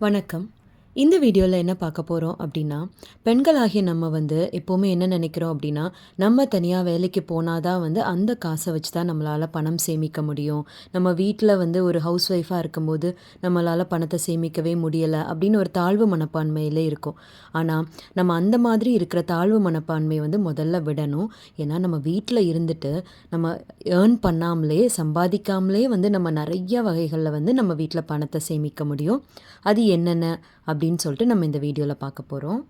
வணக்கம். இந்த வீடியோவில் என்ன பார்க்க போகிறோம் அப்படின்னா பெண்களாகிய நம்ம வந்து எப்போவுமே என்ன நினைக்கிறோம் அப்படின்னா நம்ம தனியாக வேலைக்கு போனால் தான் வந்து அந்த காசை வச்சு தான் நம்மளால் பணம் சேமிக்க முடியும். நம்ம வீட்டில் வந்து ஒரு ஹவுஸ் ஒய்ஃபாக இருக்கும்போது நம்மளால் பணத்தை சேமிக்கவே முடியலை அப்படின்னு ஒரு தாழ்வு மனப்பான்மையிலே இருக்கும். ஆனால் நம்ம அந்த மாதிரி இருக்கிற தாழ்வு மனப்பான்மையை வந்து முதல்ல விடணும். ஏன்னா நம்ம வீட்டில் இருந்துட்டு நம்ம ஏர்ன் பண்ணாமலே சம்பாதிக்காமலே வந்து நம்ம நிறைய வகைகளில் வந்து நம்ம வீட்டில் பணத்தை சேமிக்க முடியும். அது என்னென்ன? அப்படின்னு சொல்லிட்டு நம்ம இந்த வீடியோவில் பார்க்க போகிறோம்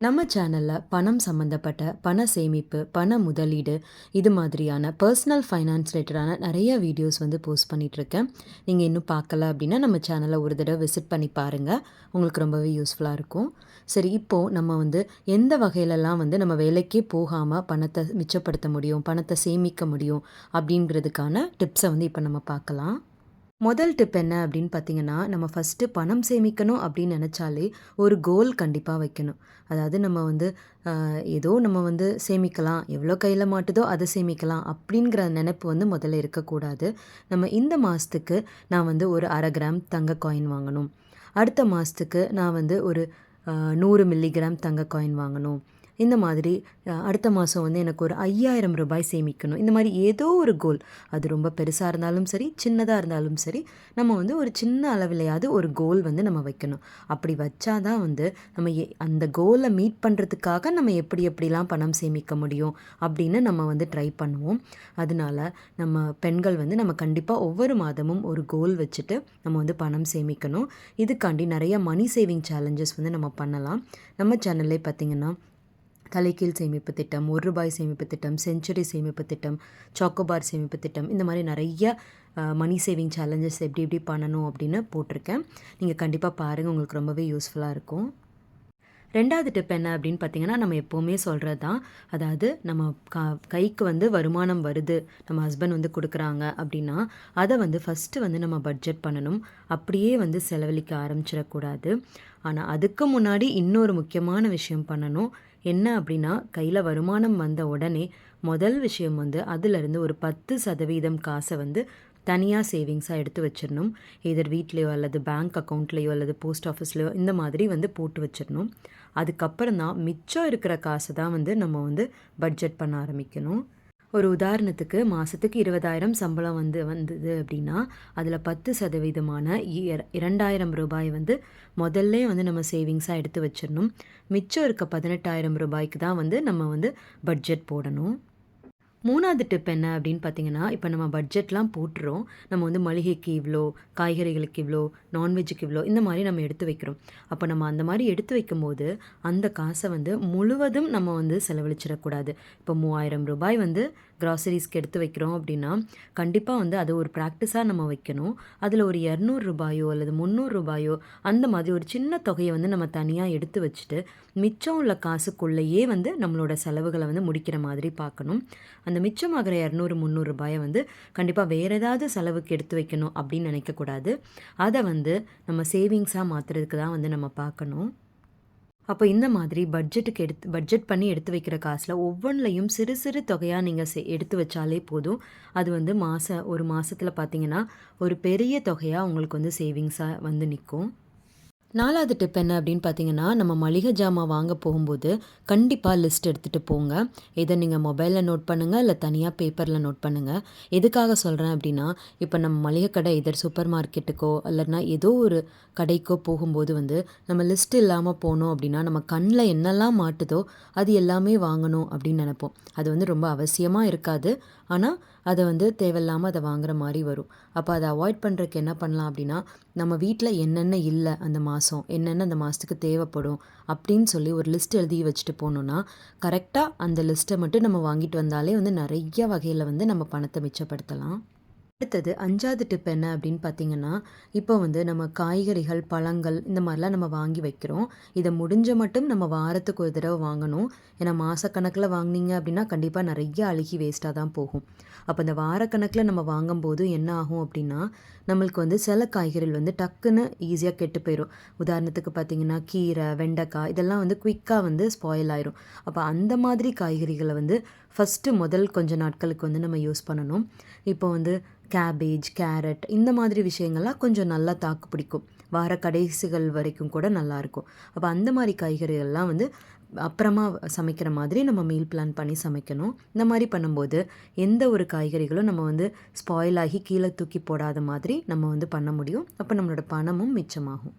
நம்ம சேனலில் பணம் சம்மந்தப்பட்ட பண சேமிப்பு பண முதலீடு இது மாதிரியான பர்சனல் ஃபைனான்ஸ் ரிலேட்டடான நிறைய வீடியோஸ் வந்து போஸ்ட் பண்ணிகிட்ருக்கேன் நீங்கள் இன்னும் பார்க்கல அப்படின்னா நம்ம சேனலை ஒரு தடவை விசிட் பண்ணி பாருங்கள் உங்களுக்கு ரொம்பவே யூஸ்ஃபுல்லாக இருக்கும். சரி இப்போது நம்ம வந்து எந்த வகையிலலாம் வந்து நம்ம வேலைக்கே போகாமல் பணத்தை மிச்சப்படுத்த முடியும் பணத்தை சேமிக்க முடியும் அப்படிங்கிறதுக்கான டிப்ஸை வந்து இப்போ நம்ம பார்க்கலாம். முதல் டிப் என்ன அப்படின்னு பார்த்தீங்கன்னா நம்ம ஃபஸ்ட்டு பணம் சேமிக்கணும் அப்படின்னு நினச்சாலே ஒரு கோல் கண்டிப்பாக வைக்கணும். அதாவது நம்ம வந்து ஏதோ நம்ம வந்து சேமிக்கலாம் எவ்வளோ கையில் மாட்டுதோ அதை சேமிக்கலாம் அப்படிங்கிற நினைப்பு வந்து முதல்ல இருக்கக்கூடாது. நம்ம இந்த மாதத்துக்கு நான் வந்து ஒரு அரை கிராம் தங்க காயின் வாங்கணும். அடுத்த மாதத்துக்கு நான் வந்து ஒரு நூறு மில்லிகிராம் தங்க காயின் வாங்கணும். இந்த மாதிரி அடுத்த மாதம் வந்து எனக்கு ஒரு ஐயாயிரம் ரூபாய் சேமிக்கணும். இந்த மாதிரி ஏதோ ஒரு கோல் அது ரொம்ப பெருசாக இருந்தாலும் சரி சின்னதாக இருந்தாலும் சரி நம்ம வந்து ஒரு சின்ன அளவிலையாவது ஒரு கோல் வந்து நம்ம வைக்கணும். அப்படி வச்சாதான் வந்து நம்ம எ- அந்த கோலை மீட் பண்ணுறதுக்காக நம்ம எப்படி எப்படிலாம் பணம் சேமிக்க முடியும் அப்படின்னு நம்ம வந்து ட்ரை பண்ணுவோம். அதனால நம்ம பெண்கள் வந்து நம்ம கண்டிப்பாக ஒவ்வொரு மாதமும் ஒரு கோல் வச்சுட்டு நம்ம வந்து பணம் சேமிக்கணும். இதுக்காண்டி நிறைய மணி சேவிங் சேலஞ்சஸ் வந்து நம்ம பண்ணலாம். நம்ம சேனல்லே பார்த்தீங்கன்னா தலைக்கீழ் சேமிப்பு திட்டம் ஒரு ரூபாய் சேமிப்பு திட்டம் செஞ்சுரி சேமிப்பு திட்டம் சாக்கோபார் சேமிப்பு திட்டம் இந்த மாதிரி நிறைய மணி சேவிங் சேலஞ்சஸ் எப்படி எப்படி பண்ணணும் அப்படின்னு போட்டிருக்கேன். நீங்கள் கண்டிப்பாக பாருங்கள் உங்களுக்கு ரொம்பவே யூஸ்ஃபுல்லாக இருக்கும். ரெண்டாவது டிப் என்ன அப்படின்னு பார்த்தீங்கன்னா நம்ம எப்போவுமே சொல்கிறது தான் அதாவது நம்ம கா கைக்கு வந்து வருமானம் வருது நம்ம ஹஸ்பண்ட் வந்து கொடுக்குறாங்க அப்படின்னா அதை வந்து ஃபஸ்ட்டு வந்து நம்ம பட்ஜெட் பண்ணணும். அப்படியே வந்து செலவழிக்க ஆரம்பிச்சிடக்கூடாது. ஆனால் அதுக்கு முன்னாடி இன்னொரு முக்கியமான விஷயம் பண்ணணும். என்ன அப்படின்னா கையில் வருமானம் வந்த உடனே முதல் விஷயம் வந்து அதிலிருந்து ஒரு பத்து சதவீதம் காசை வந்து தனியாக சேவிங்ஸாக எடுத்து வச்சிடணும். இதர் வீட்லேயோ அல்லது பேங்க் அக்கௌண்ட்லேயோ அல்லது போஸ்ட் ஆஃபீஸ்லையோ இந்த மாதிரி வந்து போட்டு வச்சிடணும். அதுக்கப்புறம் தான் மிச்சம் இருக்கிற காசை தான் வந்து நம்ம வந்து பட்ஜெட் பண்ண ஆரம்பிக்கணும். ஒரு உதாரணத்துக்கு மாதத்துக்கு இருபதாயிரம் சம்பளம் வந்து வந்தது அப்படின்னா அதில் பத்து சதவீதமான இர- இரண்டாயிரம் ரூபாய் வந்து முதல்ல வந்து நம்ம சேவிங்ஸாக எடுத்து வச்சிடணும். மிச்சம் இருக்க பதினெட்டாயிரம் ரூபாய்க்கு தான் வந்து நம்ம வந்து பட்ஜெட் போடணும். மூணாவது டிப் என்ன அப்படின்னு பார்த்தீங்கன்னா இப்போ நம்ம பட்ஜெட்லாம் போட்டுறோம். நம்ம வந்து மளிகைக்கு இவ்வளோ காய்கறிகளுக்கு இவ்வளோ நான்வெஜ்ஜுக்கு இவ்வளோ இந்த மாதிரி நம்ம எடுத்து வைக்கிறோம். அப்போ நம்ம அந்த மாதிரி எடுத்து வைக்கும்போது அந்த காசை வந்து முழுவதும் நம்ம வந்து செலவழிச்சிடக்கூடாது. இப்போ மூவாயிரம் ரூபாய் வந்து க்ராசரிஸ்க்கு எடுத்து வைக்கிறோம் அப்படின்னா கண்டிப்பாக வந்து அதை ஒரு ப்ராக்டிஸாக நம்ம வைக்கணும். அதில் ஒரு இரநூறு ரூபாயோ அல்லது முந்நூறு ரூபாயோ அந்த மாதிரி ஒரு சின்ன தொகையை வந்து நம்ம தனியாக எடுத்து வச்சுட்டு மிச்சம் உள்ள காசுக்குள்ளேயே வந்து நம்மளோட செலவுகளை வந்து முடிக்கிற மாதிரி பார்க்கணும். அந்த மிச்சமாகிற இரநூறு முந்நூறு ரூபாயை வந்து கண்டிப்பாக வேறு ஏதாவது செலவுக்கு எடுத்து வைக்கணும் அப்படின்னு நினைக்கக்கூடாது. அதை வந்து நம்ம சேவிங்ஸாக மாற்றுறதுக்கு தான் வந்து நம்ம பார்க்கணும். அப்போ இந்த மாதிரி பட்ஜெட்டுக்கு எடுத்து பட்ஜெட் பண்ணி எடுத்து வைக்கிற காசில் ஒவ்வொன்றிலையும் சிறு சிறு தொகையாக நீங்கள் எடுத்து வச்சாலே போதும். அது வந்து மாத ஒரு மாதத்தில் பார்த்தீங்கன்னா ஒரு பெரிய தொகையாக உங்களுக்கு வந்து சேவிங்ஸாக வந்து நிற்கும் நாலாவது டிப் என்ன அப்படின்னு பார்த்தீங்கன்னா நம்ம மளிகை ஜாமான் வாங்க போகும்போது கண்டிப்பாக லிஸ்ட் எடுத்துகிட்டு போங்க. இதை நீங்கள் மொபைலில் நோட் பண்ணுங்கள் இல்லை தனியாக பேப்பரில் நோட் பண்ணுங்கள் எதுக்காக சொல்கிறேன் அப்படின்னா இப்போ நம்ம மளிகை கடை எதர் சூப்பர் மார்க்கெட்டுக்கோ இல்லைன்னா ஏதோ ஒரு கடைக்கோ போகும்போது வந்து நம்ம லிஸ்ட் இல்லாமல் போனோம் அப்படின்னா நம்ம கண்ணில் என்னெல்லாம் மாட்டுதோ அது எல்லாமே வாங்கணும் அப்படின்னு நினைப்போம். அது வந்து ரொம்ப அவசியமாக இருக்காது. ஆனால் அதை வந்து தேவையில்லாமல் அதை வாங்குற மாதிரி வரும். அப்போ அதை அவாய்ட் பண்ணுறதுக்கு என்ன பண்ணலாம் அப்படின்னா நம்ம வீட்டில் என்னென்ன இல்லை அந்த மாதம் என்னென்ன அந்த மாதத்துக்கு தேவைப்படும் அப்படின்னு சொல்லி ஒரு லிஸ்ட் எழுதி வச்சுட்டு போனோன்னா கரெக்டாக அந்த லிஸ்ட்டை மட்டும் நம்ம வாங்கிட்டு வந்தாலே வந்து நிறைய வகையில் வந்து நம்ம பணத்தை மிச்சப்படுத்தலாம். அடுத்தது அஞ்சாவது டிப் என்ன அப்படின்னு பார்த்தீங்கன்னா இப்போ வந்து நம்ம காய்கறிகள் பழங்கள் இந்த மாதிரிலாம் நம்ம வாங்கி வைக்கிறோம். இதை முடிஞ்ச மட்டும் நம்ம வாரத்துக்கு ஒரு தடவை வாங்கணும். ஏன்னா மாதக்கணக்கில் வாங்குனீங்க அப்படின்னா கண்டிப்பாக நிறைய அழுகி வேஸ்ட்டாக தான் போகும். அப்போ இந்த வாரக்கணக்கில் நம்ம வாங்கும்போது என்ன ஆகும் அப்படின்னா நம்மளுக்கு வந்து சில காய்கறிகள் வந்து டக்குன்னு ஈஸியாக கெட்டு போயிடும் உதாரணத்துக்கு பார்த்தீங்கன்னா கீரை வெண்டைக்காய் இதெல்லாம் வந்து குயிக்காக வந்து ஸ்பாயில் ஆயிரும். அப்போ அந்த மாதிரி காய்கறிகளை வந்து ஃபஸ்ட்டு முதல் கொஞ்ச நாட்களுக்கு வந்து நம்ம யூஸ் பண்ணணும். இப்போ வந்து கேபேஜ் கேரட் இந்த மாதிரி விஷயங்கள்லாம் கொஞ்சம் நல்லா தாக்கு பிடிக்கும். வார கடைசிகள் வரைக்கும் கூட நல்லாயிருக்கும் அப்போ அந்த மாதிரி காய்கறிகள்லாம் வந்து அப்புறமா சமைக்கிற மாதிரி நம்ம மீல் பிளான் பண்ணி சமைக்கணும். இந்த மாதிரி பண்ணும்போது எந்த ஒரு காய்கறிகளும் நம்ம வந்து ஸ்பாயில் ஆகி கீழே தூக்கி போடாத மாதிரி நம்ம வந்து பண்ண முடியும். அப்போ நம்மளோட பணமும் மிச்சமாகும்.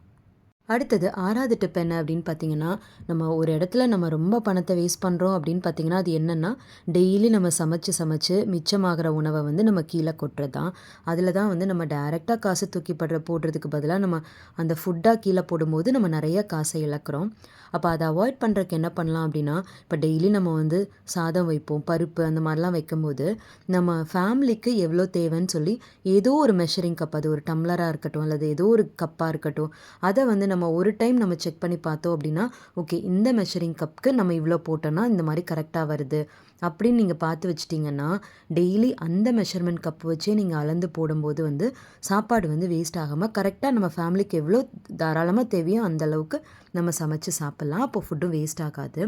அடுத்தது ஆறாவது டிப் என்ன அப்படின்னு பார்த்தீங்கன்னா நம்ம ஒரு இடத்துல நம்ம ரொம்ப பணத்தை வேஸ்ட் பண்ணுறோம் அப்படின்னு பார்த்தீங்கன்னா அது என்னென்னா டெய்லி நம்ம சமைச்சு சமைச்சு மிச்சமாகிற உணவை வந்து நம்ம கீழே கொட்டுறது தான் அதில் தான் வந்து நம்ம டைரெக்டாக காசு தூக்கி படுற போடுறதுக்கு பதிலாக நம்ம அந்த ஃபுட்டாக கீழே போடும்போது நம்ம நிறைய காசை இழக்கிறோம். அப்போ அதை அவாய்ட் பண்ணுறதுக்கு என்ன பண்ணலாம் அப்படின்னா இப்போ டெய்லி நம்ம வந்து சாதம் வைப்போம் பருப்பு அந்த மாதிரிலாம் வைக்கும்போது நம்ம ஃபேமிலிக்கு எவ்வளோ தேவைன்னு சொல்லி ஏதோ ஒரு மெஷரிங் கப் அது ஒரு டம்ளராக இருக்கட்டும் அல்லது ஏதோ ஒரு கப்பாக இருக்கட்டும் அதை வந்து நம்ம ஒரு டைம் நம்ம செக் பண்ணி பார்த்தோம் அப்படின்னா ஓகே இந்த மெஷரிங் கப்புக்கு நம்ம இவ்வளோ போட்டோன்னா இந்த மாதிரி கரெக்டாக வருது. அப்படின்னு நீங்கள் பார்த்து வச்சிட்டிங்கன்னா டெய்லி அந்த மெஷர்மெண்ட் கப் வச்சே நீங்கள் அளந்து போடும்போது வந்து சாப்பாடு வந்து வேஸ்ட் ஆகாமல் கரெக்டாக நம்ம ஃபேமிலிக்கு எவ்வளோ தாராளமாக தேவையோ அந்தளவுக்கு நம்ம சமைச்சு சாப்பிட்லாம். அப்போ ஃபுட்டும் வேஸ்ட் ஆகாது.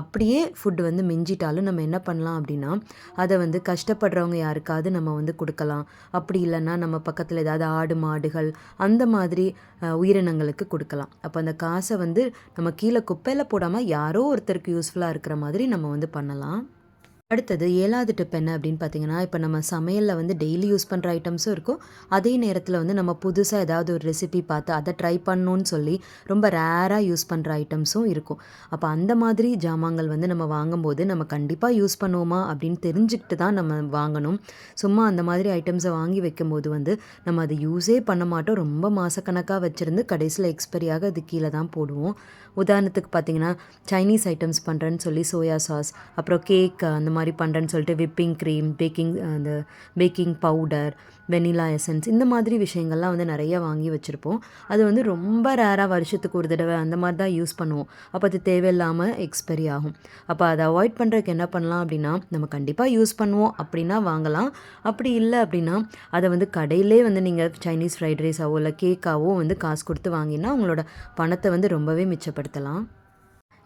அப்படியே ஃபுட்டு வந்து மிஞ்சிட்டாலும் நம்ம என்ன பண்ணலாம் அப்படின்னா அதை வந்து கஷ்டப்படுறவங்க யாருக்காவது நம்ம வந்து கொடுக்கலாம். அப்படி இல்லைன்னா நம்ம பக்கத்தில் ஏதாவது ஆடு மாடுகள் அந்த மாதிரி உயிரினங்களுக்கு கொடுக்கலாம். அப்போ அந்த காசை வந்து நம்ம கீழே குப்பையில் போடாமல் யாரோ ஒருத்தருக்கு யூஸ்ஃபுல்லாக இருக்கிற மாதிரி நம்ம வந்து பண்ணலாம். அடுத்தது ஏழாவது டிப் என்ன அப்படின்னு பார்த்தீங்கன்னா இப்போ நம்ம சமையலில் வந்து டெய்லி யூஸ் பண்ணுற ஐட்டம்ஸும் இருக்கும். அதே நேரத்தில் வந்து நம்ம புதுசாக ஏதாவது ஒரு ரெசிபி பார்த்து அதை ட்ரை பண்ணணும்னு சொல்லி ரொம்ப ரேராக யூஸ் பண்ணுற ஐட்டம்ஸும் இருக்கும். அப்போ அந்த மாதிரி ஜாமான்கள் வந்து நம்ம வாங்கும்போது நம்ம கண்டிப்பாக யூஸ் பண்ணுவோமா அப்படின்னு தெரிஞ்சுக்கிட்டு தான் நம்ம வாங்கணும். சும்மா அந்த மாதிரி ஐட்டம்ஸை வாங்கி வைக்கும்போது வந்து நம்ம அதை யூஸே பண்ண மாட்டோம். ரொம்ப மாதக்கணக்காக வச்சுருந்து கடைசியில் எக்ஸ்பைரியாக அது கீழே தான் போடுவோம். உதாரணத்துக்கு பார்த்தீங்கன்னா சைனீஸ் ஐட்டம்ஸ் பண்ணுறேன்னு சொல்லி சோயா சாஸ் அப்புறம் கேக் அந்த மாதிரி மாதிரி பண்ணுறேன்னு சொல்லிட்டு விப்பிங் க்ரீம் பேக்கிங் அந்த பேக்கிங் பவுடர் வெனிலா எசன்ஸ் இந்த மாதிரி விஷயங்கள்லாம் வந்து நிறைய வாங்கி வச்சுருப்போம். அது வந்து ரொம்ப ரேராக வருஷத்துக்கு ஒரு தடவை அந்த மாதிரி தான் யூஸ் பண்ணுவோம். அப்போ அது தேவையில்லாமல் எக்ஸ்பைரி ஆகும். அப்போ அதை அவாய்ட் பண்ணுறதுக்கு என்ன பண்ணலாம் அப்படின்னா நம்ம கண்டிப்பாக யூஸ் பண்ணுவோம் அப்படின்னா வாங்கலாம். அப்படி இல்லை அப்படின்னா அதை வந்து கடையிலே வந்து நீங்கள் சைனீஸ் ஃப்ரைட் ரைஸாவோ இல்லை கேக்காவோ வந்து காசு கொடுத்து வாங்கினா உங்களோட பணத்தை வந்து ரொம்பவே மிச்சப்படுத்தலாம்.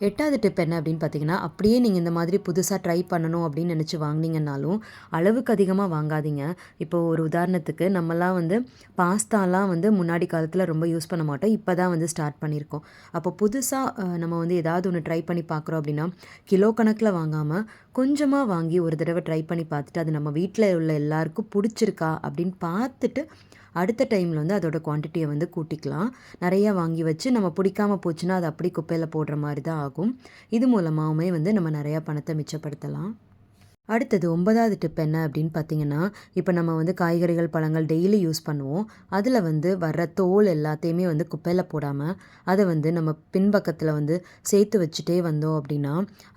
எட்டாவது டிப் என்ன அப்படின்னு பார்த்தீங்கன்னா அப்படியே நீங்கள் இந்த மாதிரி புதுசாக ட்ரை பண்ணணும் அப்படின்னு நினச்சி வாங்கினீங்கன்னாலும் அளவுக்கு அதிகமாக வாங்காதீங்க. இப்போ ஒரு உதாரணத்துக்கு நம்மலாம் வந்து பாஸ்தாலாம் வந்து முன்னாடி காலத்தில் ரொம்ப யூஸ் பண்ண மாட்டோம். இப்போ தான் வந்து ஸ்டார்ட் பண்ணியிருக்கோம். அப்போ புதுசாக நம்ம வந்து ஏதாவது ஒன்று ட்ரை பண்ணி பார்க்குறோம் அப்படின்னா கிலோ கணக்கில் வாங்காமல் கொஞ்சமாக வாங்கி ஒரு தடவை ட்ரை பண்ணி பார்த்துட்டு அது நம்ம வீட்டில் உள்ள எல்லாருக்கும் பிடிச்சிருக்கா அப்படின்னு பார்த்துட்டு அடுத்த டைமில் வந்து அதோட குவான்டிட்டியை வந்து கூட்டிக்கலாம். நிறையா வாங்கி வச்சு நம்ம பிடிக்காமல் போச்சுன்னா அது அப்படி குப்பையில் போடுற மாதிரி தான் ஆகும். இது மூலமாகவுமே வந்து நம்ம நிறையா பணத்தை மிச்சப்படுத்தலாம். அடுத்தது ஒன்பதாவது டிப் என்ன அப்படின்னு பார்த்தீங்கன்னா இப்போ நம்ம வந்து காய்கறிகள் பழங்கள் டெய்லி யூஸ் பண்ணுவோம். அதில் வந்து வர்ற தோல் எல்லாத்தையுமே வந்து குப்பையில் போடாமல் அதை வந்து நம்ம பின்பக்கத்தில் வந்து சேர்த்து வச்சுட்டே வந்தோம் அப்படின்னா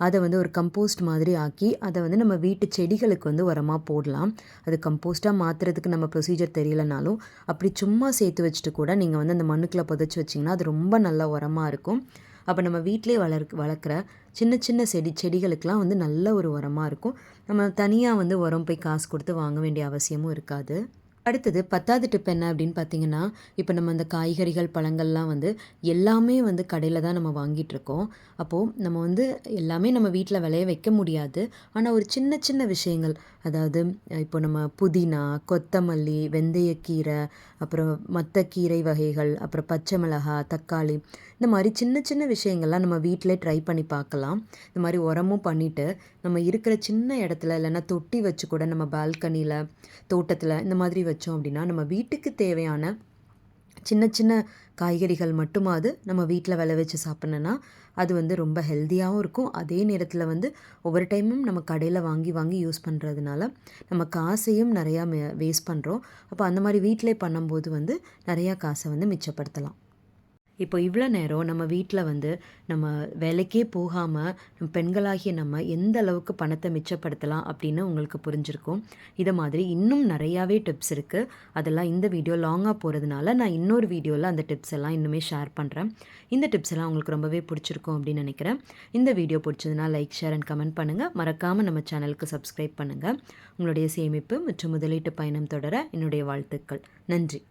அதை வந்து ஒரு கம்போஸ்ட் மாதிரி ஆக்கி அதை வந்து நம்ம வீட்டு செடிகளுக்கு வந்து உரமாக போடலாம். அது கம்போஸ்ட்டாக மாற்றுறதுக்கு நம்ம ப்ரொசீஜர் தெரியலனாலும் அப்படி சும்மா சேர்த்து வச்சுட்டு கூட நீங்கள் வந்து அந்த மண்ணுக்குள்ளே புதைச்சி வச்சிங்கன்னா அது ரொம்ப நல்ல உரமாக இருக்கும். அப்போ நம்ம வீட்டிலே வளர் வளர்க்குற சின்ன சின்ன செடி செடிகளுக்கெலாம் வந்து நல்ல ஒரு உரமாக இருக்கும். நம்ம தனியாக வந்து உரம் போய் காசு கொடுத்து வாங்க வேண்டிய அவசியமும் இருக்காது. அடுத்தது பத்தாவது டிப் என்ன அப்படின்னு பார்த்தீங்கன்னா இப்போ நம்ம அந்த காய்கறிகள் பழங்கள்லாம் வந்து எல்லாமே வந்து கடையில் தான் நம்ம வாங்கிட்டுருக்கோம் அப்போது நம்ம வந்து எல்லாமே நம்ம வீட்டில் விளைய வைக்க முடியாது. ஆனால் ஒரு சின்ன சின்ன விஷயங்கள் அதாவது இப்போ நம்ம புதினா கொத்தமல்லி வெந்தயக்கீரை அப்புறம் மற்ற கீரை வகைகள் அப்புறம் பச்சை மிளகாய் தக்காளி இந்த மாதிரி சின்ன சின்ன விஷயங்கள்லாம் நம்ம வீட்டிலே ட்ரை பண்ணி பார்க்கலாம். இந்த மாதிரி உரமும் பண்ணிவிட்டு நம்ம இருக்கிற சின்ன இடத்துல இல்லைன்னா தொட்டி வச்சு கூட நம்ம பால்கனியில் தோட்டத்தில் இந்த மாதிரி வச்சோம் அப்படின்னா நம்ம வீட்டுக்கு தேவையான சின்ன சின்ன காய்கறிகள் மட்டுமாவது நம்ம வீட்டில் விளை வச்சு சாப்பிட்ணுன்னா அது வந்து ரொம்ப ஹெல்த்தியாகவும் இருக்கும். அதே நேரத்தில் வந்து ஒவ்வொரு டைமும் நம்ம கடையில் வாங்கி வாங்கி யூஸ் பண்ணுறதுனால நம்ம காசையும் நிறையா வேஸ்ட் பண்ணுறோம் அப்போ அந்த மாதிரி வீட்டிலே பண்ணும்போது வந்து நிறையா காசை வந்து மிச்சப்படுத்தலாம். இப்போ இவ்வளோ நேரம் நம்ம வீட்டில் வந்து நம்ம வேலைக்கே போகாமல் பெண்களாகிய நம்ம எந்த அளவுக்கு பணத்தை மிச்சப்படுத்தலாம் அப்படின்னு உங்களுக்கு புரிஞ்சிருக்கும். இதை மாதிரி இன்னும் நிறையாவே டிப்ஸ் இருக்குது அதெல்லாம் இந்த வீடியோ லாங்காக போகிறதுனால நான் இன்னொரு வீடியோவில் அந்த டிப்ஸ் எல்லாம் இன்னுமே ஷேர் பண்ணுறேன் இந்த டிப்ஸ் எல்லாம் உங்களுக்கு ரொம்பவே பிடிச்சிருக்கும் அப்படின்னு நினைக்கிறேன். இந்த வீடியோ பிடிச்சதுனா லைக் ஷேர் அண்ட் கமெண்ட் பண்ணுங்கள் மறக்காமல் நம்ம சேனலுக்கு சப்ஸ்கிரைப் பண்ணுங்கள் உங்களுடைய சேமிப்பு மற்றும் முதலீட்டு பயணம் தொடர என்னுடைய வாழ்த்துக்கள். நன்றி.